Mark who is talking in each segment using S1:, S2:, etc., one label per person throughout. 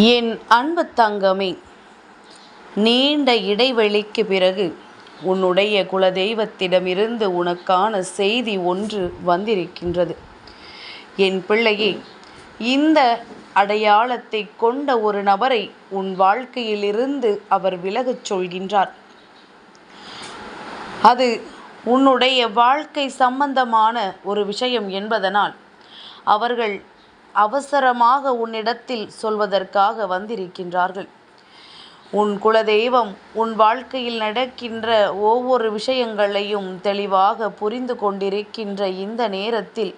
S1: என் அன்பு தங்கமே நீண்ட இடைவெளிக்கு பிறகு உன்னுடைய குலதெய்வத்திடமிருந்து உனக்கான செய்தி ஒன்று வந்திருக்கின்றது. என் பிள்ளையே இந்த அடையாளத்தை கொண்ட ஒரு நபரை உன் வாழ்க்கையிலிருந்து அவர் விலகச் சொல்கின்றார். அது உன்னுடைய வாழ்க்கை சம்பந்தமான ஒரு விஷயம் என்பதனால் அவர்கள் அவசரமாக உன்னிடத்தில் சொல்வதற்காக வந்திருக்கின்றார்கள். உன் குலதெய்வம் உன் வாழ்க்கையில் நடக்கின்ற ஒவ்வொரு விஷயங்களையும் தெளிவாக புரிந்து கொண்டிருக்கின்ற இந்த நேரத்தில்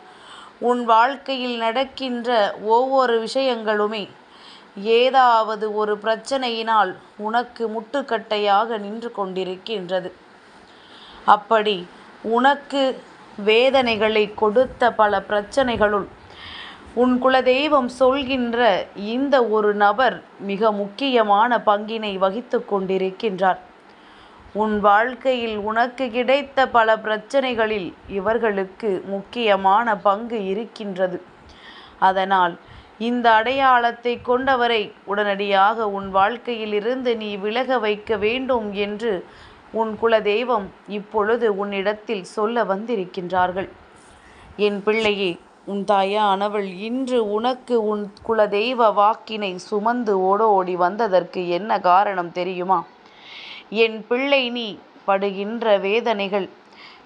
S1: உன் வாழ்க்கையில் நடக்கின்ற ஒவ்வொரு விஷயங்களுமே ஏதாவது ஒரு பிரச்சனையினால் உனக்கு முட்டுக்கட்டையாக நின்று கொண்டிருக்கின்றது. அப்படி உனக்கு வேதனைகளை கொடுத்த பல பிரச்சனைகளுள் உன் குலதெய்வம் சொல்கின்ற இந்த ஒரு நபர் மிக முக்கியமான பங்கினை வகித்து கொண்டிருக்கின்றார். உன் வாழ்க்கையில் உனக்கு கிடைத்த பல பிரச்சனைகளில் இவர்களுக்கு முக்கியமான பங்கு இருக்கின்றது. அதனால் இந்த அடையாளத்தை கொண்டவரை உடனடியாக உன் வாழ்க்கையிலிருந்து நீ விலக வைக்க வேண்டும் என்று உன் குலதெய்வம் இப்பொழுது உன்னிடத்தில் சொல்ல வந்திருக்கின்றார்கள். என் பிள்ளையே உன் தாயானவள் இன்று உனக்கு உன் குலதெய்வ வாக்கினை சுமந்து ஓடோடி வந்ததற்கு என்ன காரணம் தெரியுமா? என் பிள்ளை நீ படுகின்ற வேதனைகள்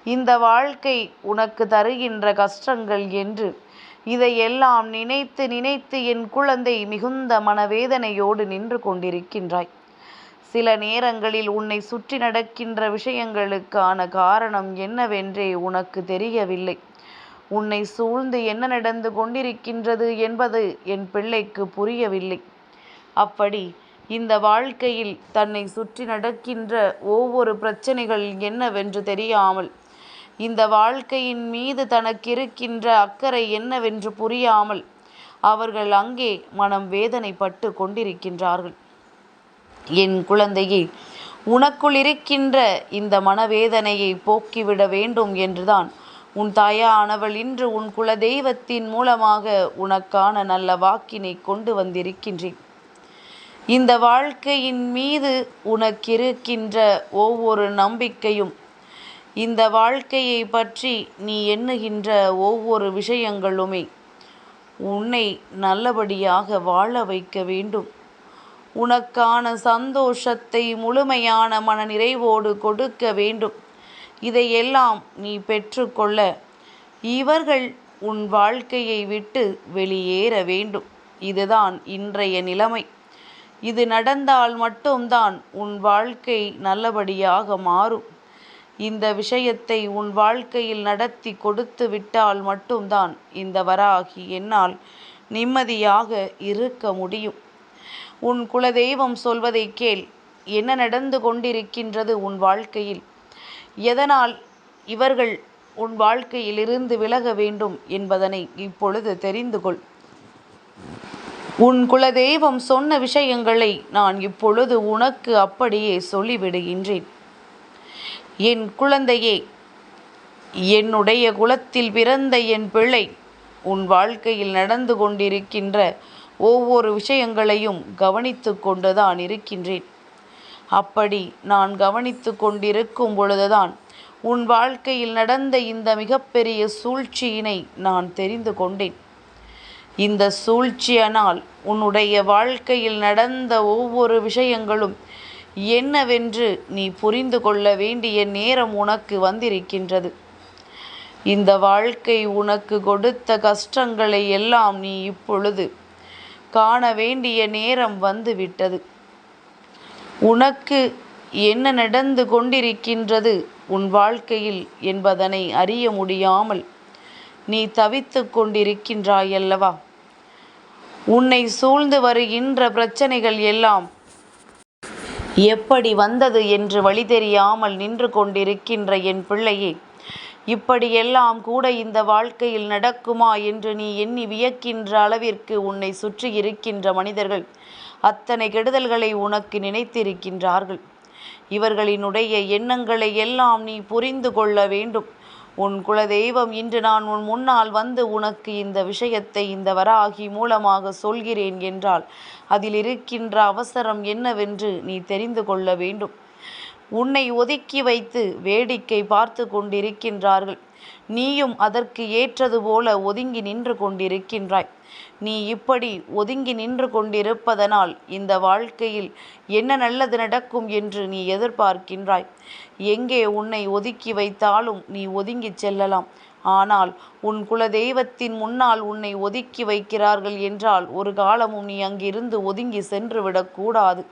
S1: இந்த வாழ்க்கை உனக்கு தருகின்ற கஷ்டங்கள் என்று. இதையெல்லாம் நினைத்து நினைத்து என் குழந்தை மிகுந்த மனவேதனையோடு நின்று கொண்டிருக்கின்றாய். சில நேரங்களில் உன்னை சுற்றி நடக்கின்ற விஷயங்களுக்கான காரணம் என்னவென்றே உனக்கு தெரியவில்லை. உன்னை சூழ்ந்து என்ன நடந்து கொண்டிருக்கின்றது என்பது என் பிள்ளைக்கு புரியவில்லை. அப்படி இந்த வாழ்க்கையில் தன்னை சுற்றி நடக்கின்ற ஒவ்வொரு பிரச்சனைகள் என்னவென்று தெரியாமல் இந்த வாழ்க்கையின் மீது தனக்கிருக்கின்ற அக்கறை என்னவென்று புரியாமல் அவர்கள் அங்கே மனம் வேதனைப்பட்டு கொண்டிருக்கின்றார்கள். என் குழந்தையே உனக்குள் இருக்கின்ற இந்த மனவேதனையை போக்கிவிட வேண்டும் என்றுதான் உன் தாயானவள் இன்று உன் குலதெய்வத்தின் மூலமாக உனக்கான நல்ல வாக்கினை கொண்டு வந்திருக்கின்றேன். இந்த வாழ்க்கையின் மீது உனக்கிருக்கின்ற ஒவ்வொரு நம்பிக்கையும் இந்த வாழ்க்கையை பற்றி நீ எண்ணுகின்ற ஒவ்வொரு விஷயங்களுமே உன்னை நல்லபடியாக வாழ வைக்க வேண்டும். உனக்கான சந்தோஷத்தை முழுமையான மன நிறைவோடு கொடுக்க வேண்டும். இதையெல்லாம் நீ பெற்றுக்கொள்ள. இவர்கள் உன் வாழ்க்கையை விட்டு வெளியேற வேண்டும். இதுதான் இன்றைய நிலைமை. இது நடந்தால் மட்டும்தான் உன் வாழ்க்கை நல்லபடியாக மாறும். இந்த விஷயத்தை உன் வாழ்க்கையில் நடத்தி கொடுத்து விட்டால் மட்டும்தான் இந்த வராகி என்னால் நிம்மதியாக இருக்க முடியும். உன் குலதெய்வம் சொல்வதை கேள். என்ன நடந்து கொண்டிருக்கின்றது உன் வாழ்க்கையில்? எதனால் இவர்கள் உன் வாழ்க்கையிலிருந்து விலக வேண்டும் என்பதனை இப்பொழுது தெரிந்து கொள். உன் குலதெய்வம் சொன்ன விஷயங்களை நான் இப்பொழுது உனக்கு அப்படியே சொல்லிவிடுகின்றேன். என் குழந்தையே என்னுடைய குலத்தில் பிறந்த என் பிள்ளை உன் வாழ்க்கையில் நடந்து கொண்டிருக்கின்ற ஒவ்வொரு விஷயங்களையும் கவனித்து கொண்டுதான் இருக்கின்றேன். அப்படி நான் கவனித்து கொண்டிருக்கும் பொழுதுதான் உன் வாழ்க்கையில் நடந்த இந்த மிகப்பெரிய சூழ்ச்சியினை நான் தெரிந்து கொண்டேன். இந்த சூழ்ச்சியனால் உன்னுடைய வாழ்க்கையில் நடந்த ஒவ்வொரு விஷயங்களும் என்னவென்று நீ புரிந்து கொள்ள வேண்டிய நேரம் உனக்கு வந்திருக்கின்றது. இந்த வாழ்க்கை உனக்கு கொடுத்த கஷ்டங்களை எல்லாம் நீ இப்பொழுது காண வேண்டிய நேரம் வந்துவிட்டது. உனக்கு என்ன நடந்து கொண்டிருக்கின்றது உன் வாழ்க்கையில் என்பதனை அறிய முடியாமல் நீ தவித்து கொண்டிருக்கின்றாயல்லவா? உன்னை சூழ்ந்து வருகின்ற பிரச்சனைகள் எல்லாம் எப்படி வந்தது என்று வழி தெரியாமல் நின்று கொண்டிருக்கின்ற என் பிள்ளையே இப்படியெல்லாம் கூட இந்த வாழ்க்கையில் நடக்குமா என்று நீ எண்ணி வியக்கின்ற அளவிற்கு உன்னை சுற்றி இருக்கின்ற மனிதர்கள் அத்தனை கெடுதல்களை உனக்கு நினைத்திருக்கின்றார்கள். இவர்களினுடைய எண்ணங்களை எல்லாம் நீ புரிந்து கொள்ள வேண்டும். உன் குலதெய்வம் இன்று நான் உன் முன்னால் வந்து உனக்கு இந்த விஷயத்தை இந்த வராகி மூலமாக சொல்கிறேன் என்றால் அதில் இருக்கின்ற அவசரம் என்னவென்று நீ தெரிந்து கொள்ள வேண்டும். உன்னை ஒதுக்கி வைத்து வேடிக்கை பார்த்து கொண்டிருக்கின்றார்கள். நீயும் அதற்கு ஏற்றது போல ஒதுங்கி நின்று கொண்டிருக்கின்றாய். நீ இப்படி ஒதுங்கி நின்று கொண்டிருப்பதனால் இந்த வாழ்க்கையில் என்ன நல்லது நடக்கும் என்று நீ எதிர்பார்க்கின்றாய். எங்கே உன்னை ஒதுக்கி வைத்தாலும் நீ ஒதுங்கிச் செல்லலாம். ஆனால் உன் குலதெய்வத்தின் முன்னால் உன்னை ஒதுக்கி வைக்கிறார்கள் என்றால் ஒரு காலமும் நீ அங்கிருந்து ஒதுங்கி சென்று விடக்கூடாது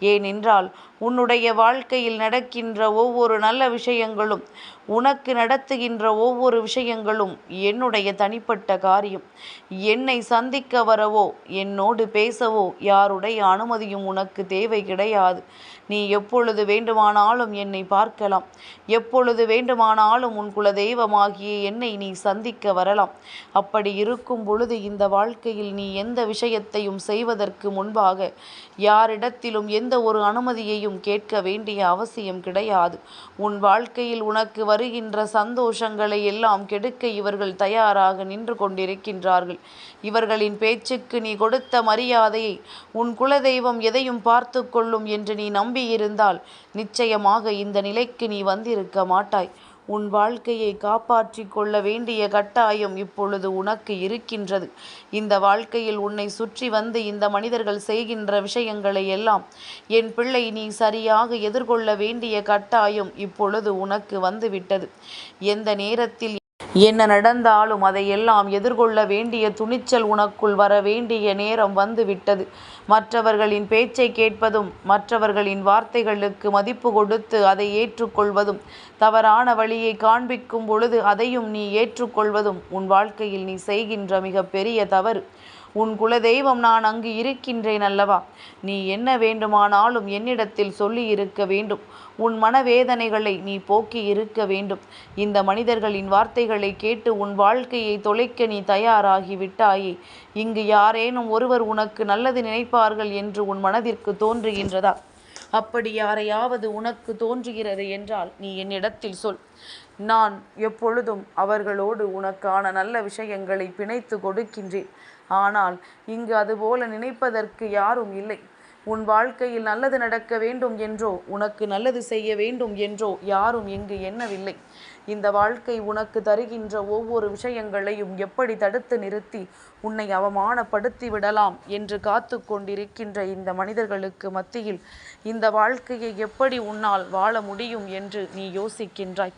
S1: ஏனென்றால் உன்னுடைய வாழ்க்கையில் நடக்கின்ற ஒவ்வொரு நல்ல விஷயங்களும் உனக்கு நடத்துகின்ற ஒவ்வொரு விஷயங்களும் என்னுடைய தனிப்பட்ட காரியம். என்னை சந்திக்க வரவோ என்னோடு பேசவோ யாருடைய அனுமதியும் உனக்கு தேவை கிடையாது. நீ எப்பொழுது வேண்டுமானாலும் என்னை பார்க்கலாம். எப்பொழுது வேண்டுமானாலும் உன் குல தெய்வமாகிய என்னை நீ சந்திக்க வரலாம். அப்படி இருக்கும் பொழுது இந்த வாழ்க்கையில் நீ எந்த விஷயத்தையும் செய்வதற்கு முன்பாக யாரிடத்திலும் எந்த ஒரு அனுமதியையும் கேட்க வேண்டிய அவசியம் கிடையாது. உன் வாழ்க்கையில் உனக்கு வருகின்ற சந்தோஷங்களை எல்லாம் கெடுக்க இவர்கள் தயாராக நின்று கொண்டிருக்கின்றார்கள். இவர்களின் பேச்சுக்கு நீ கொடுத்த மரியாதையை உன் குலதெய்வம் எதையும் பார்த்து கொள்ளும் என்று நீ நம்பியிருந்தால் நிச்சயமாக இந்த நிலைக்கு நீ வந்திருக்க மாட்டாய். உன் வாழ்க்கையை காப்பாற்றிக் கொள்ள வேண்டிய கட்டாயம் இப்பொழுது உனக்கு இருக்கின்றது. இந்த வாழ்க்கையில் உன்னை சுற்றி வந்து இந்த மனிதர்கள் செய்கின்ற விஷயங்களை எல்லாம் என் பிள்ளை நீ சரியாக எதிர்கொள்ள வேண்டிய கட்டாயம் இப்பொழுது உனக்கு வந்துவிட்டது. எந்த நேரத்தில் என்ன நடந்தாலும் அதையெல்லாம் எதிர்கொள்ள வேண்டிய துணிச்சல் உனக்குள் வர வேண்டிய நேரம் வந்துவிட்டது. மற்றவர்களின் பேச்சை கேட்பதும் மற்றவர்களின் வார்த்தைகளுக்கு மதிப்பு கொடுத்து அதை ஏற்றுக்கொள்வதும் தவறான வழியை காண்பிக்கும் பொழுது அதையும் நீ ஏற்றுக்கொள்வதும் உன் வாழ்க்கையில் நீ செய்கின்ற மிக பெரிய தவறு. உன் குலதெய்வம் நான் அங்கு இருக்கின்றேன் அல்லவா? நீ என்ன வேண்டுமானாலும் என்னிடத்தில் சொல்லி இருக்க வேண்டும். உன் மனவேதனைகளை நீ போக்கி இருக்க வேண்டும். இந்த மனிதர்களின் வார்த்தைகளை கேட்டு உன் வாழ்க்கையை தொலைக்க நீ தயாராகி விட்டாயே. இங்கு யாரேனும் ஒருவர் உனக்கு நல்லது நினைப்பார்கள் என்று உன் மனதிற்கு தோன்றுகின்றதா? அப்படி யாரையாவது உனக்கு தோன்றுகிறது என்றால் நீ என்னிடத்தில் சொல். நான் எப்பொழுதும் அவர்களோடு உனக்கான நல்ல விஷயங்களை பிணைத்து கொடுக்கின்றேன். ஆனால் இங்கு அதுபோல நினைப்பதற்கு யாரும் இல்லை. உன் வாழ்க்கையில் நல்லது நடக்க வேண்டும் என்றோ உனக்கு நல்லது செய்ய வேண்டும் என்றோ யாரும் இங்கு எண்ணவில்லை. இந்த வாழ்க்கை உனக்கு தருகின்ற ஒவ்வொரு விஷயங்களையும் எப்படி தடுத்து நிறுத்தி உன்னை அவமானப்படுத்தி விடலாம் என்று காத்து கொண்டிருக்கின்ற இந்த மனிதர்களுக்கு மத்தியில் இந்த வாழ்க்கையை எப்படி உன்னால் வாழ முடியும் என்று நீ யோசிக்கின்றாய்.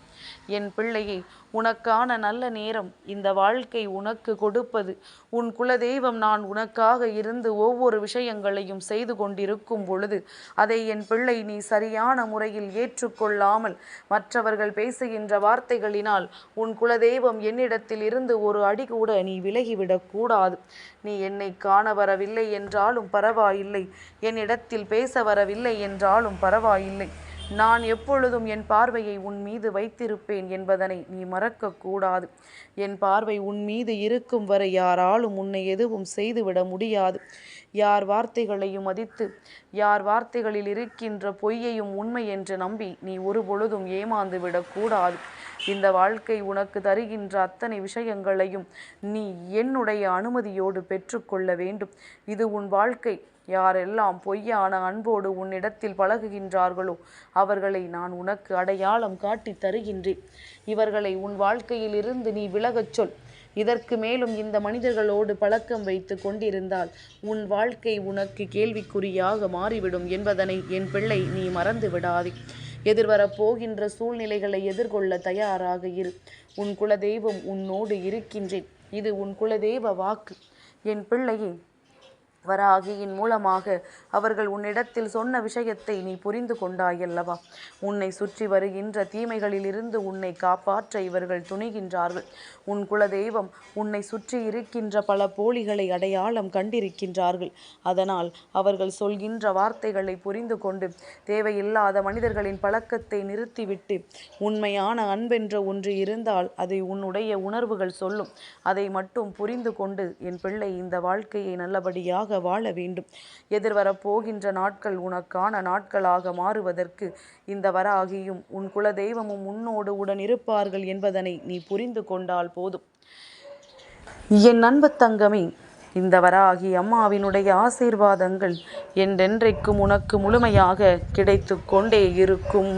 S1: என் பிள்ளையை உனக்கான நல்ல நேரம் இந்த வாழ்க்கை உனக்கு கொடுப்பது. உன் குலதெய்வம் நான் உனக்காக இருந்து ஒவ்வொரு விஷயங்களையும் செய்து கொண்டிருக்கும் பொழுது அதை என் பிள்ளை நீ சரியான முறையில் ஏற்றுக்கொள்ளாமல் மற்றவர்கள் பேசுகின்ற வார்த்தைகளினால் உன் குலதெய்வம் என்னிடத்தில் இருந்து ஒரு அடி கூட நீ விலகிவிடக் கூடாது. நீ என்னை காண வரவில்லை என்றாலும் பரவாயில்லை. என்னிடத்தில் பேச வரவில்லை என்றாலும் பரவாயில்லை. நான் எப்பொழுதும் என் பார்வையை உன் மீது வைத்திருப்பேன் என்பதனை நீ மறக்கக்கூடாது. என் பார்வை உன் மீது இருக்கும் வரை யாராலும் உன்னை எதுவும் செய்துவிட முடியாது. யார் வார்த்தைகளையும் மதித்து யார் வார்த்தைகளில் இருக்கின்ற பொய்யையும் உண்மை என்று நம்பி நீ ஒரு பொழுதும் ஏமாந்து விடக்கூடாது. இந்த வாழ்க்கை உனக்கு தருகின்ற அத்தனை விஷயங்களையும் நீ என்னுடைய அனுமதியோடு பெற்றுக்கொள்ள வேண்டும். இது உன் வாழ்க்கை. யாரெல்லாம் பொய்யான அன்போடு உன்னிடத்தில் பழகுகின்றார்களோ அவர்களை நான் உனக்கு அடையாளம் காட்டி தருகின்றேன். இவர்களை உன் வாழ்க்கையில் இருந்து நீ விலகச் சொல். இதற்கு மேலும் இந்த மனிதர்களோடு பழக்கம் வைத்து கொண்டிருந்தால் உன் வாழ்க்கை உனக்கு கேள்விக்குறியாக மாறிவிடும் என்பதனை என் பிள்ளை நீ மறந்து விடாதே. எதிர்வரப் போகின்ற சூழ்நிலைகளை எதிர்கொள்ள தயாராக இரு. உன் குலதெய்வம் உன்னோடு இருக்கின்றேன். இது உன் குலதெய்வ வாக்கு. என் பிள்ளையே வராகியின் மூலமாக அவர்கள் உன்னிடத்தில் சொன்ன விஷயத்தை நீ புரிந்து கொண்டாயல்லவா? உன்னை சுற்றி வருகின்ற தீமைகளிலிருந்து உன்னை காப்பாற்ற இவர்கள் துணிகின்றார்கள். உன் குலதெய்வம் உன்னை சுற்றி இருக்கின்ற பல போலிகளை அடையாளம் கண்டிருக்கின்றார்கள். அதனால் அவர்கள் சொல்கின்ற வார்த்தைகளை புரிந்து கொண்டு தேவையில்லாத மனிதர்களின் பழக்கத்தை நிறுத்திவிட்டு உண்மையான அன்பென்ற ஒன்று இருந்தால் அதை உன்னுடைய உணர்வுகள் சொல்லும். அதை மட்டும் புரிந்து கொண்டு என் பிள்ளை இந்த வாழ்க்கையை நல்லபடியாக மகிழ்ச்சியாக வாழ வேண்டும். எதிர்வரப் போகின்ற நாட்கள் உனக்கான நாட்களாக மாறுவதற்கு இந்த வராகியும் உன் குலதெய்வமும் உன்னோடு உடன் இருப்பார்கள் என்பதனை நீ புரிந்து கொண்டால் போதும். என் அன்பு தங்கமே இந்த வராகி அம்மாவினுடைய ஆசீர்வாதங்கள் என்றென்றைக்கும் உனக்கு முழுமையாக கிடைத்து கொண்டே இருக்கும்.